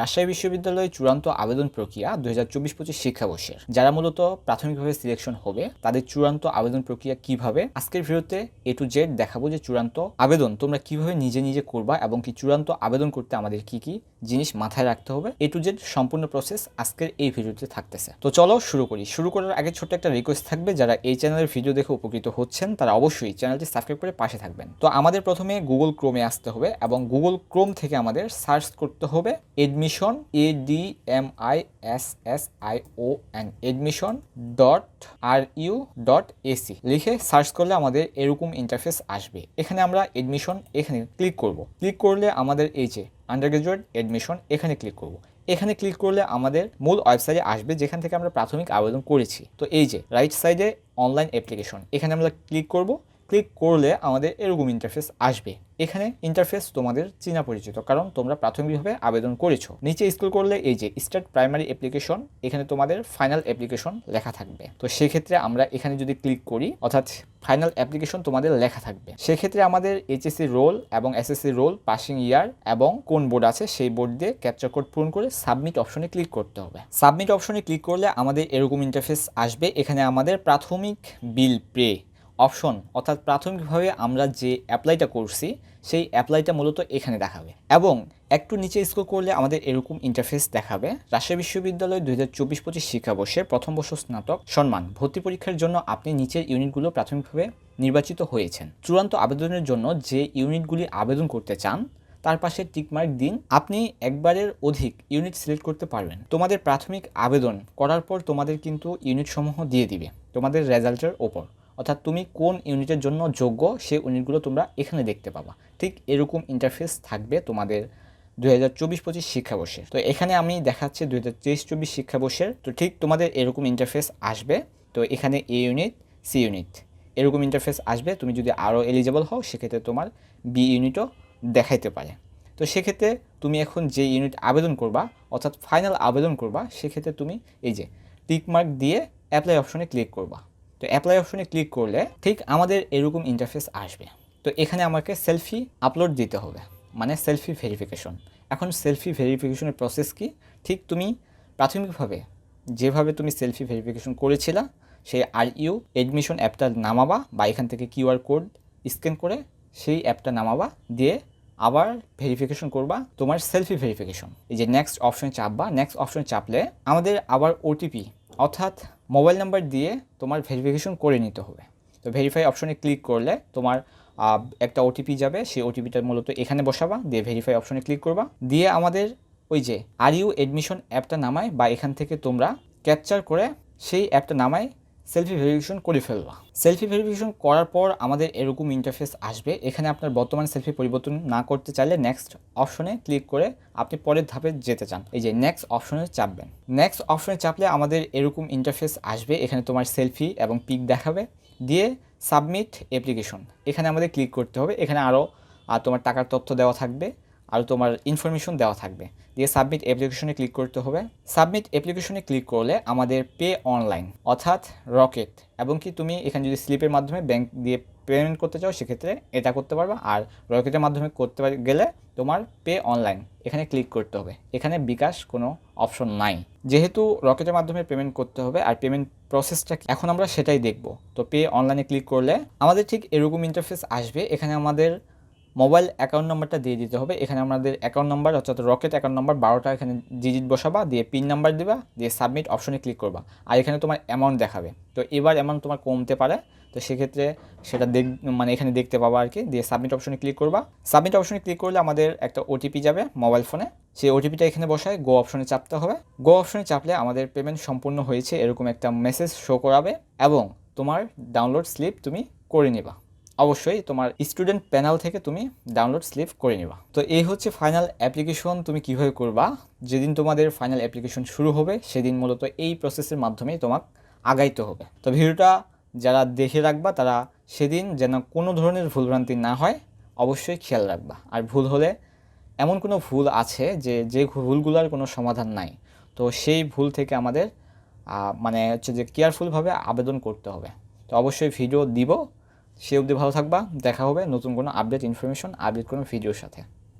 রাজশাহী বিশ্ববিদ্যালয়ে চূড়ান্ত আবেদন প্রক্রিয়া দু হাজার চব্বিশ পঁচিশ শিক্ষাবর্ষের। যারা মূলত প্রাথমিকভাবে সিলেকশন হবে, তাদের চূড়ান্ত আবেদন প্রক্রিয়া কীভাবে? আজকের ভিডিওতে এ টু জেড দেখাবো যে চূড়ান্ত আবেদন তোমরা কীভাবে নিজে নিজে করবা এবং কি চূড়ান্ত আবেদন করতে আমাদের কি কি জিনিস মাথায় রাখতে হবে। এ টু জেড সম্পূর্ণ প্রসেস আজকের এই ভিডিওতে থাকতেছে। তো চলো শুরু করি। শুরু করার আগে ছোট্ট একটা রিকোয়েস্ট থাকবে। যারা এই চ্যানেলের ভিডিও দেখে উপকৃত হচ্ছেন, তারা অবশ্যই চ্যানেলটি সাবস্ক্রাইব করে পাশে থাকবেন। তো আমাদের প্রথমে গুগল ক্রোমে আসতে হবে এবং গুগল ক্রোম থেকে আমাদের সার্চ করতে হবে। Admission A D M I S S I O N admission dot R U dot ac লিখে সার্চ করলে আমাদের এরকম ইন্টারফেস আসবে। এখানে আমরা এডমিশন এখানে ক্লিক করব। ক্লিক করলে আমাদের এই যে আন্ডার গ্রাজুয়েট এডমিশন এখানে ক্লিক করব। এখানে ক্লিক করলে আমাদের মূল ওয়েবসাইটে আসবে, যেখান থেকে আমরা প্রাথমিক আবেদন করেছি। তো এই যে রাইট সাইডে অনলাইন অ্যাপ্লিকেশন এখানে আমরা ক্লিক করব। ক্লিক করলে আমাদের এরকম ইন্টারফেস আসবে। এখানে ইন্টারফেস তোমাদের চেনা পরিচিত, কারণ তোমরা প্রাথমিকভাবে আবেদন করেছ। নিচে স্কুল করলে এই যে স্টার্ট প্রাইমারি অ্যাপ্লিকেশন এখানে তোমাদের ফাইনাল অ্যাপ্লিকেশন লেখা থাকবে। তো সেক্ষেত্রে আমরা এখানে যদি ক্লিক করি, অর্থাৎ ফাইনাল অ্যাপ্লিকেশন তোমাদের লেখা থাকবে। সেক্ষেত্রে আমাদের এইচএসসি রোল এবং এসএসসি রোল পাসিং ইয়ার এবং কোন বোর্ড আছে, সেই বোর্ড দিয়ে ক্যাপচার কোড পূরণ করে সাবমিট অপশনে ক্লিক করতে হবে। সাবমিট অপশনে ক্লিক করলে আমাদের এরকম ইন্টারফেস আসবে। এখানে আমাদের প্রাথমিক বিল পে অপশন অর্থাৎ প্রাথমিকভাবে আমরা যে অ্যাপ্লাইটা করছি, সেই অ্যাপ্লাইটা মূলত এখানে দেখাবে। এবং একটু নিচে স্কোর করলে আমাদের এরকম ইন্টারফেস দেখাবে। রাজশাহী বিশ্ববিদ্যালয় দুই হাজার চব্বিশ পঁচিশ শিক্ষাবর্ষের প্রথম বর্ষ স্নাতক সম্মান ভর্তি পরীক্ষার জন্য আপনি নিচের ইউনিটগুলো প্রাথমিকভাবে নির্বাচিত হয়েছেন। চূড়ান্ত আবেদনের জন্য যে ইউনিটগুলি আবেদন করতে চান, তার পাশে টিকমার্ক দিন। আপনি একবারের অধিক ইউনিট সিলেক্ট করতে পারবেন। তোমাদের প্রাথমিক আবেদন করার পর তোমাদের কিন্তু ইউনিট সমূহ দিয়ে দিবে, তোমাদের রেজাল্টের ওপর। অর্থাৎ তুমি কোন ইউনিটের জন্য যোগ্য সেই ইউনিটগুলো তোমরা এখানে দেখতে পাবা। ঠিক এরকম ইন্টারফেস থাকবে তোমাদের দুই হাজার চব্বিশ পঁচিশ শিক্ষাবর্ষে। তো এখানে আমি দেখাচ্ছি দুই হাজার তেইশ চব্বিশ শিক্ষাবর্ষের। তো ঠিক তোমাদের এরকম ইন্টারফেস আসবে। তো এখানে এ ইউনিট সি ইউনিট এরকম ইন্টারফেস আসবে। তুমি যদি আরও এলিজেবল হও, সেক্ষেত্রে তোমার বি ইউনিটও দেখাইতে পারে। তো সেক্ষেত্রে তুমি এখন যে ইউনিট আবেদন করবা, অর্থাৎ ফাইনাল আবেদন করবা, সেক্ষেত্রে তুমি এই যে টিকমার্ক দিয়ে অ্যাপ্লাই অপশনে ক্লিক করবা। তো অ্যাপ্লাই অপশনে ক্লিক করলে ঠিক আমাদের এরকম ইন্টারফেস আসবে। তো এখানে আমাকে সেলফি আপলোড দিতে হবে মানে সেলফি ভেরিফিকেশন এখন সেলফি ভেরিফিকেশনের প্রসেস কি? ঠিক তুমি প্রাথমিকভাবে যেভাবে তুমি সেলফি ভেরিফিকেশন করেছিলা, সেই আর ইউ এডমিশন অ্যাপটা নামাবা বা এখান থেকে কিউআর কোড স্ক্যান করে সেই অ্যাপটা নামাবা, দিয়ে আবার ভেরিফিকেশন করবা তোমার সেলফি ভেরিফিকেশন এই যে নেক্সট অপশন চাপবা নেক্সট অপশন চাপলে আমাদের আবার ওটিপি অর্থাৎ মোবাইল নাম্বার দিয়ে তোমার ভেরিফিকেশন করে নিতে হবে। তো ভেরিফাই অপশনে ক্লিক করলে তোমার একটা ওটিপি যাবে, সেই ওটিপিটা মূলত এখানে বসাবা, দিয়ে ভেরিফাই অপশনে ক্লিক করবা। দিয়ে আমাদের ওই যে আর ইউ অ্যাডমিশন অ্যাপটা নামায়, বা এখান থেকে তোমরা ক্যাপচার করে সেই অ্যাপটা নামায় সেলফি ভেরিফিকেশন করে ফেলবা। সেলফি ভেরিফিকেশন করার পর আমাদের এরকম ইন্টারফেস আসবে। এখানে আপনার বর্তমান সেলফি পরিবর্তন না করতে চাইলে নেক্সট অপশনে ক্লিক করে আপনি পরের ধাপে যেতে চান। এই যে নেক্সট অপশনে চাপবেন। নেক্সট অপশনে চাপলে আমাদের এরকম ইন্টারফেস আসবে। এখানে তোমার সেলফি এবং পিক দেখাবে। দিয়ে সাবমিট অ্যাপ্লিকেশন এখানে আমাদের ক্লিক করতে হবে। এখানে আরও তোমার টাকার তথ্য দেওয়া থাকবে। আর তোমার ইনফরমেশন দেওয়া থাকবে। দিয়ে সাবমিট অ্যাপ্লিকেশনে ক্লিক করতে হবে। সাবমিট অ্যাপ্লিকেশনে ক্লিক করলে আমাদের পে অনলাইন অর্থাৎ রকেট এবং কি তুমি এখানে যদি স্লিপের মাধ্যমে ব্যাংক দিয়ে পেমেন্ট করতে চাও, সেক্ষেত্রে এটা করতে পারবা। আর রকেটের মাধ্যমে করতে গেলে তোমার পে অনলাইন এখানে ক্লিক করতে হবে। এখানে বিকাশ কোনো অপশন নাই। যেহেতু রকেটের মাধ্যমে পেমেন্ট করতে হবে, আর পেমেন্ট প্রসেসটা এখন আমরা সেটাই দেখব। তো পে অনলাইনে ক্লিক করলে আমাদের ঠিক এরকম ইন্টারফেস আসবে। এখানে আমাদের মোবাইল অ্যাকাউন্ট নাম্বারটা দিয়ে দিতে হবে। এখানে আমাদের অ্যাকাউন্ট নাম্বার অর্থাৎ রকেট অ্যাকাউন্ট নাম্বার বারোটা এখানে ডিজিট বসাবা, দিয়ে পিন নাম্বার দিবা, দিয়ে সাবমিট অপশনে ক্লিক করবা। আর এখানে তোমার অ্যামাউন্ট দেখাবে। তো এবার অ্যামাউন্ট তোমার কমতে পারে। তো সেক্ষেত্রে সেটা দেখ মানে এখানে দেখতে পাবা আর কি, দিয়ে সাবমিট অপশনে ক্লিক করবা। সাবমিট অপশনে ক্লিক করলে আমাদের একটা ওটিপি যাবে মোবাইল ফোনে সেই ওটিপিটা এখানে বসায় গো অপশনে চাপতে হবে। গো অপশনে চাপলে আমাদের পেমেন্ট সম্পূর্ণ হয়েছে, এরকম একটা মেসেজ শো করাবে। এবং তোমার ডাউনলোড স্লিপ তুমি করে নেবা। অবশ্যই তোমার স্টুডেন্ট প্যানেল থেকে তুমি ডাউনলোড স্লিপ করে নিবা। তো এই হচ্ছে ফাইনাল অ্যাপ্লিকেশন তুমি কীভাবে করবা? যেদিন তোমাদের ফাইনাল অ্যাপ্লিকেশন শুরু হবে, সেদিন মূলত এই প্রসেসের মাধ্যমেই তোমাকে আগাইতে হবে। তো ভিডিওটা যারা দেখে রাখবা, তারা সেদিন যেন কোনো ধরনের ভুলভ্রান্তি না হয়, অবশ্যই খেয়াল রাখবা। আর ভুল হলে এমন কোনো ভুল আছে যে যে ভুলগুলোর কোনো সমাধান নাই। তো সেই ভুল থেকে আমাদের মানে হচ্ছে যে কেয়ারফুলভাবে আবেদন করতে হবে। তো অবশ্যই ভিডিও দিব। সে অবধি ভালো থাকবা দেখা হবে নতুন কোনো আপডেট ইনফরমেশন আপডেট কোনো ভিডিওর সাথে।